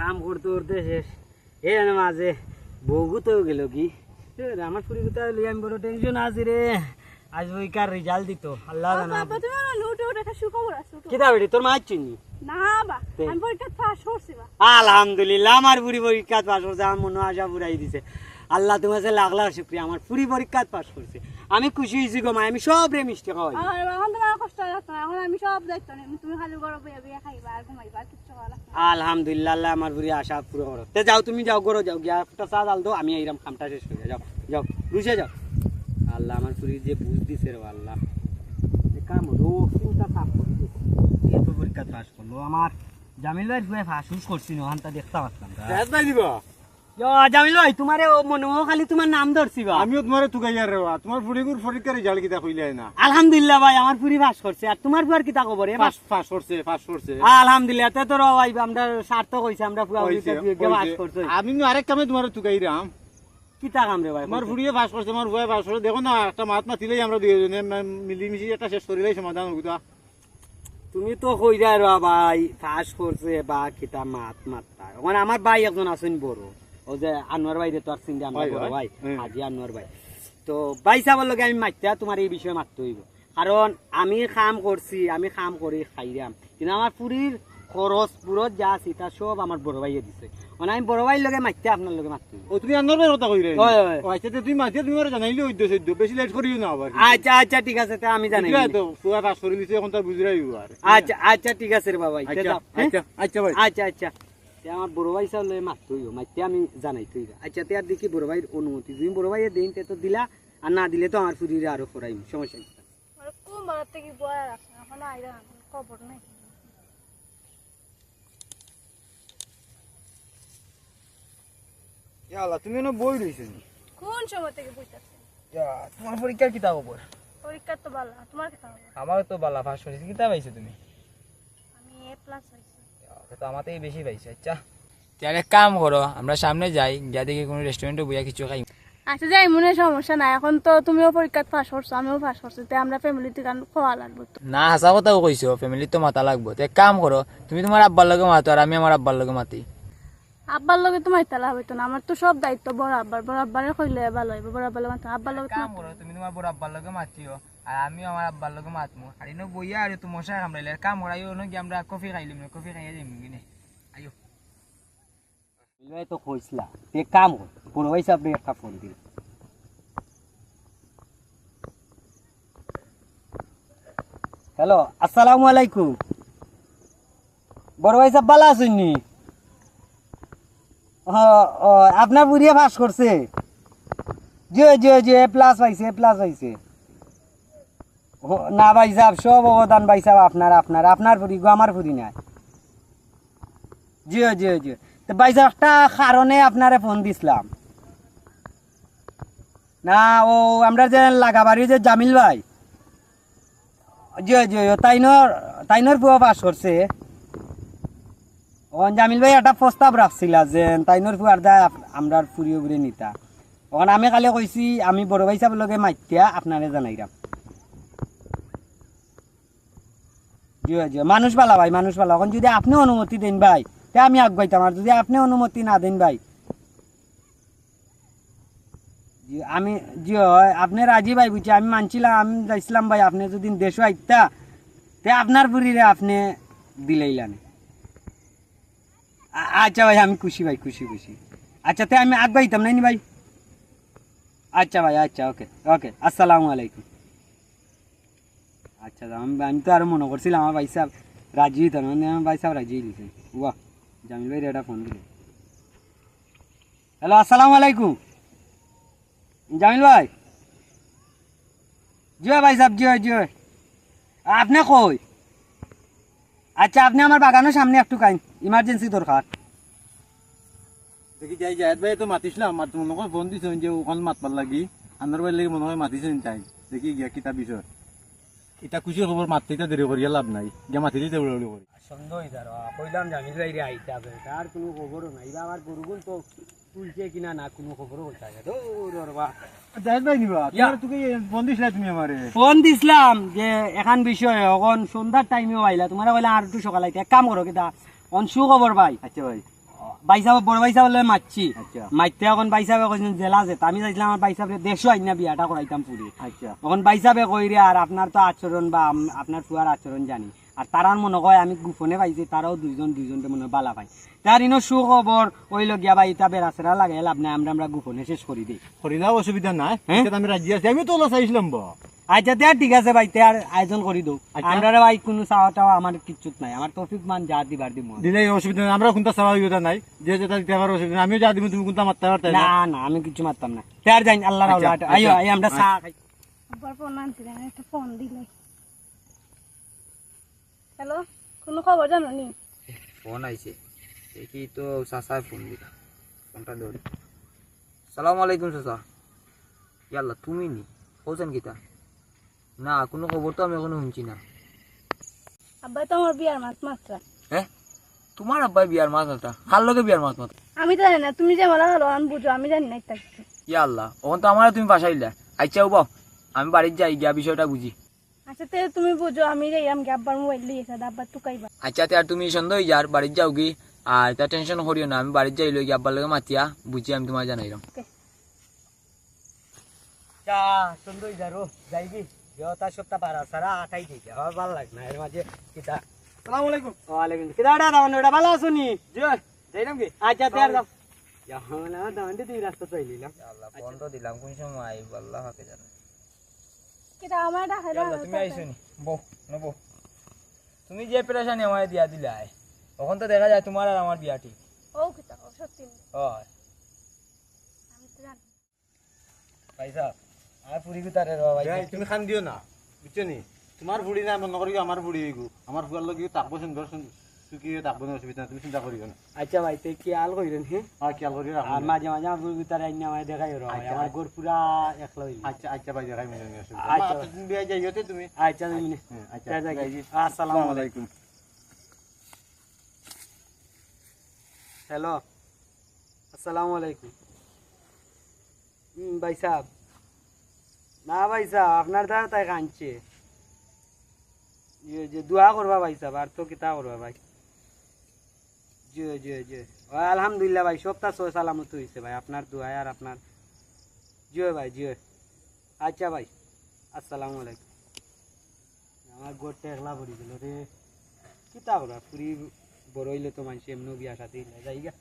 কাম করতে করতে শেষ। এ না মাঝে বউগু তো গেল কি? আমার কোথা লই আমি বড় টেনশন আছি রে। আজ ওই কার রেজাল্ট দিত আল্লাহ জানা। বাবা তুমি আমার নোটে ওটা একটা সুখবর আছে। কিতা বেটি তোর মা চিনি না? বা। আমি পরীক্ষা পাস করছি বা আলহামদুলিল্লাহ আমার পুরি পরীক্ষা পাস করছে আমার মনে আশা পুরাই দিছে। আল্লাহ তোমার লাখ লাখ শুক্রিয়া আমার পুরি পরীক্ষা পাস করছে। আমি খুশি হয়েছি গো মা আমি সব রে মিষ্টি খাওয়াই। এখন তোমার কষ্ট লাগতো এখন আমি সব দায়িত্ব নিই তুমি খালি ঘরে বইয়া বইয়া খাইবা আর ঘুমাইবা আর কিচ্ছু করা লাগতো আলহামদুলিল্লাহ আল্লাহ আমার পুরি আশা পুরো করো। তে যাও তুমি যাও করো যাও গিয়া একটা চা ডাল দো আমি এইরকম খামটা শেষ করে যাও যাও রুশে যাও। আল্লাহ আমার পুরি যে বুঝ দিছে রে আল্লাহ। এ কাম হলো চিন্তা সাফ করে দিছে। এত পরীক্ষা পাস করল আমার জামিল ভাই ফুয়ে ফাঁস করছি না ওখানটা দেখতে পারতাম নাই দিবা। জামিল ভাই তোমারে মনে খালি তোমার নাম ধরছি বা। আমিও তোমার তুকাইয়ার রেবা তোমার ফুড়িগুর পরীক্ষার রেজাল্ট কিতা কইলে না আলহামদুলিল্লাহ ভাই আমার পুরি পাস করছে আর তোমার পুয়ার কিতা খবর এ পাস পাস করছে পাস করছে। আলহামদুলিল্লাহ তে তোর ভাই আমরা সার্থক হইছে আমরা পুরা হইছে, পাস হইছে। আমি আরেক কামে তোমার তুকাইরাম কিতা কাম রে ভাই আমার ফুড়িয়ে পাস করছে আমার ভয়ে পাস করছে। দেখো না একটা মাত মাতিলেই আমরা দুইজনে মিলিমিশি একটা শেষ করিলেই সমাধান হইতা তুমি তো কইরা রা ভাই পাস করছে বা কিতা মাত মাত্তা মানে আমার ভাই একজন আছেন বড়। ও যে আনোয়ার ভাই রে তো আর চিন্তা আমরা বড় ভাই? হুম। হাজি আনোয়ার ভাই। তো ভাই লগে আমি মাত্তা তোমার এই বিষয়ে মারতে হইব। কারণ আমি কাম করছি আমি কাম করে খাইরাম। কিন্তু আমার পুরীর খরচ পুরত যা আছে তা সব আমার বড় ভাইয়ে দিছে। মানে আমি বড় ভাইয়ের লগে মারতে আপনার লগে মারতে ও তুমি আন্নার ভাই কথা কইরে? হয়, হয়। আচ্ছা তে তুমি মাতিয়া তুমি আর জানাইলে হইতো সদ্য বেশি লেট করিও না আবার। আচ্ছা আচ্ছা ঠিক আছে তা আমি জানি তো পুরা পাস করে দিছে এখন তার বুঝরাই আর। আচ্ছা আচ্ছা ঠিক আছে রে বাবা আচ্ছা হ্যাঁ? আচ্ছা আচ্ছা ভাই। আচ্ছা আচ্ছা। তে আমার বড় ভাই হইব মারতে আমি জানাই তুই আচ্ছা তে আর দেখি বড় ভাইয়ের অনুমতি। তুমি বড় ভাইয়ের দিন তে তো দিলা আর না দিলে তো আমার ফুরিরে আরও সমস্যা খবর নাই। ইয়ালা তুমি এনে বই রইছো কোন সময় থেকে বুঝতেছে ইয়া তোমার পরীক্ষার কিতাব খবর পরীক্ষা তো ভালো তোমার কি খবর আমার তো বালা ফার্স্ট হয়েছে কিতাব পাইছো তুমি? আমি এ প্লাস হয়েছি তো আমাতেই বেশি পাইছো আচ্ছা। তাহলে কাম করো আমরা সামনে যাই গিয়া দেখি কোনো রেস্টুরেন্টে বইয়া কিছু খাই আচ্ছা যাই মনে সমস্যা নাই। এখন তো তুমিও পরীক্ষা পাস করছ আমিও পাস করছি তাই আমরা ফ্যামিলি থেকে খাওয়া লাগবে না হাসা কথাও কইছো ফ্যামিলি তো মাতা লাগবো। তো এক কাম করো তুমি তোমার আব্বার লগে মাতো আর আমি আমার আব্বার লগে মাতি। আব্বার লগে তো মাইতে লাভ হইতো না আমার তো সব দায়িত্ব বড় আব্বার বড় আব্বারে কইলে ভালো হইব বড় আব্বার লগে আব্বার লগে কাম করো তুমি তোমার বড় আব্বার লগে মাতিও। আর আমিও আমার আব্বার লগে মাতমু আর ইনো বইয়া আর তো মশা কামড়াইলে কাম করাইও ন কি আমরা কফি খাইলিম না, কফি খাইয়া যাইম কিনে আইও। ভাই তো কইছিলা তে কাম কর বড় ভাই সাহেব একটা ফোন দিল। হ্যালো, আসসালামু আলাইকুম। বড় ভাই সাহেব ভালো আছেন নি? আপনার বুড়িয়ে পাস করছে। জি জি জি প্লাস পাইছে প্লাস পাইছে না ভাই সাহেব সব অবদান ভাই সাহেব আপনার আপনার আপনার ফুরি গো, আমার ফুরি নাই। জি জি জি তো ভাই সাহেব একটা কারণে আপনারে ফোন দিছিলাম। না, ও, আমরা যে লাগাবাড়ি যে জামিল ভাই। জি জি ও তাইনর তাইনর পুয়া পাস করছে। ওখান জামিল ভাই একটা প্রস্তাব রাখছিল যে তাইনর পুয়ার দা আমরা ফুরিয়ে ঘুরে নিতা। ওখান আমি কালি কইছি, আমি বড় ভাই সাহেব লগে মাইতিয়া, আপনারে জানাইরাম জি জি মানুষ ভালো ভাই, মানুষ বালা। এখন যদি আপনি অনুমতি দেন ভাই, তে আমি আগাইতাম। আর যদি আপনি অনুমতি না দেন ভাই আমি, জি আপনি রাজি ভাই বুঝছি আমি মানছিলাম, আমি যাইছিলাম ভাই, আপনি যদি দেশও আইতা, তে আপনার বুড়িরে আপনি দিলাইলান। আচ্ছা ভাই, আমি খুশি ভাই, খুশি খুশি। আচ্ছা তে আমি আগাইতাম, নাইনি ভাই? আচ্ছা ভাই আচ্ছা ওকে ওকে, আসসালামু আলাইকুম। আচ্ছা আমি আমি তো আরও মনে করছিলাম, আমার ভাই সাহেব রাজি হইতো না। আমার ভাই সাহেব রাজি দিয়েছে বাহ জামিল ভাই এটা ফোন দিলে। হ্যালো আসসালামু আলাইকুম। জামিল ভাই। জি হয় ভাই সাহেব জি জি হয় আপনি কই? আচ্ছা আপনি আমার বাগানের সামনে একটু কাইন ইমার্জেন্সি দরকার। দেখি, যাই যাই, ভাই, তো মাতিছিলাম মাত মনে হয় ফোন দিছেন যে ওখান মাতবার লাগি। আন্নার ভাই লাগি মনে হয় মাতিছেন তাই। দেখি, গিয়া কিতা বিষয়। এটা খুশি খবর মাততে এটা দেরি করিয়া লাভ নাই। গিয়া মাতি দিতে বলে করি সন্দেহ হইতার কইলাম জামিল ভাই রে আইতে হবে তার কোনো খবরও নাই। বা আমার গরুগুন তো তুলছে কিনা না কোনো খবরও করতে হবে দৌড় বা যাই ভাই নিবা তুই ফোন দিছিলা তুমি আমারে ফোন দিছিলাম যে এখান বিষয় এখন সন্ধ্যার টাইমেও আইলা তোমার বলে আর একটু সকাল আইতে এক কাম করো কিতা অন সু খবর ভাই আচ্ছা ভাই। বড় মারছি আচ্ছা। মাইতে এখন বাইসাবে কইছেন জেলা যেত আমি চাইছিলাম আমার বাইসাবে দেশও আইনা বিয়াটা করাইতাম পুরি আচ্ছা। আর আপনার তো আচরণ বা আপনার ফুয়ার আচরণ জানি। আর তারার মনে হয় আমি গোপনে পাইছি তারাও দুইজন দুইজনকে মনে হয় বালা পাই তার ইনো সুখবর ওইল গিয়া বা ইতা বেড়াচেরা লাগে লাভ নাই আমরা আমরা গোপনে শেষ করি দিই করিলেও অসুবিধা নাই হ্যাঁ? আমি রাজি আছি। আমি তো চাইছিলাম বা। আচ্ছা দেয়া ঠিক আছে ভাই তেয়ার আয়োজন করি দৌ আচ্ছা। আমরা ভাই কোনো চাওয়া টাওয়া আমার কিচ্ছুত নাই। আমার তৌফিক মান যা দিবার দিব দিলে অসুবিধা নাই আমরা কোনটা স্বাভাবিকতা নাই। যে যেটা দিতে পারো অসুবিধা আমিও যা দিব তুমি কোনটা মারতে পারতে না? না আমি কিছু মারতাম না। তেয়ার যাই আল্লাহ আচ্ছা, রাউলা আইও আচ্ছা। আই আমরা চা খাই। আব্বার ফোন আনছিলেন একটা ফোন দিলে হ্যালো কোনো খবর জানো নি ফোন আইছে। দেখি তো চাচায় ফোন দিলা ফোনটা ধরে। সালাম আলাইকুম চাচা। ইয়াল্লা তুমি নি? বলছেন কিতা? না কোনো খবর তো আমি এখনও শুনছি না। আব্বাই তো আমার বিয়ার মাছ মাত্রা হ্যাঁ? তোমার আব্বাই বিয়ার মাছ মাত্রা কার লগে বিয়ার মাছ মাত্রা আমি জানি না তুমি যে মালা হলো আমি বুঝো আমি জানি না একটা কিছু। ইয়া আল্লাহ ওখান তো আমার তুমি বাসাইলা আচ্ছা বাও আমি বাড়ির যাই গিয়া বিষয়টা বুঝি। আচ্ছা তে তুমি বুঝো আমি যাই আমি আব্বার মোবাইল লিয়েছে আব্বার টুকাইবা। আচ্ছা তে আর তুমি সন্দেহ যার বাড়ির যাও কি আর তা টেনশন করিও না আমি বাড়ির যাই লই গিয়ে আব্বার লগে মাতিয়া বুঝি আমি তোমার জানাইলাম। চা সুন্দর যারো যাই কি সপ্তাহ পারা সারা আটাই দিয়েছে। আমার ভালো লাগে না এর মাঝে কিতা? সালাম আলাইকুম। ওয়ালাইকুম কিতা ওটা দাও ওটা ভালো আছো নি? যাইলাম কি? আচ্ছা তেয়ার দাও। যখন আমার দাওয়ান্ডি দুই রাস্তা তো আইলিলাম আল্লাহ ফোন দিলাম কোন সময় আইব আল্লাহ হাকে জানে কিটা আমার ডাকাই তুমি আইছো নি? বো নবো তুমি যে পেরেশানি আমার দিয়া দিলাই তখন তো দেখা যায় তোমার আর আমার বিয়া ঠিক। ও কিটা সত্যি হয়। আমি তো জানি। পয়সা আর পুরি কুতারে রে ভাই। তুমি খান দিও না বুঝছ নি? তোমার ফুড়ি না মনে করি আমার ফুড়ি হইগু আমার ফুয়ার লগে তাকবো সুন্দর সুখী তাকবো না অসুবিধা তুমি চিন্তা করিও না। আচ্ছা ভাই তে কি আল কইরেন হে আর খেয়াল করি রাখো আর মাঝে মাঝে আমার পুরি কুতারে আইনা আমায় দেখাই রে আচ্ছা, আমার আচ্ছা। গোর পুরা একলা হইল আচ্ছা আচ্ছা ভাই দেখাই মনে অসুবিধা আচ্ছা। আচ্ছা তুমি বিয়ে আচ্ছা। তুমি হ্যাঁ, আচ্ছা আচ্ছা যাই। জি। আসসালামু আলাইকুম। হ্যালো আসসালামু আলাইকুম। ভাই সাহেব। না ভাই সাহেব আপনার দ্বারা তাই কাঁদছে। যে দোয়া করবা ভাই সাহেব আর তো কিতা করবা ভাই? জি জি জি আলহামদুলিল্লাহ ভাই সপ্তাহ সহ সালামত হয়েছে ভাই, আপনার দোয়ায় আর আপনার। জি ভাই জি আচ্ছা ভাই, আসসালামু আলাইকুম। আমার গোটে একলা পড়ি গেল রে। কিতা করা পুরি বড় হইলে তো মানুষ এমনি বিয়া সাথে যাই গা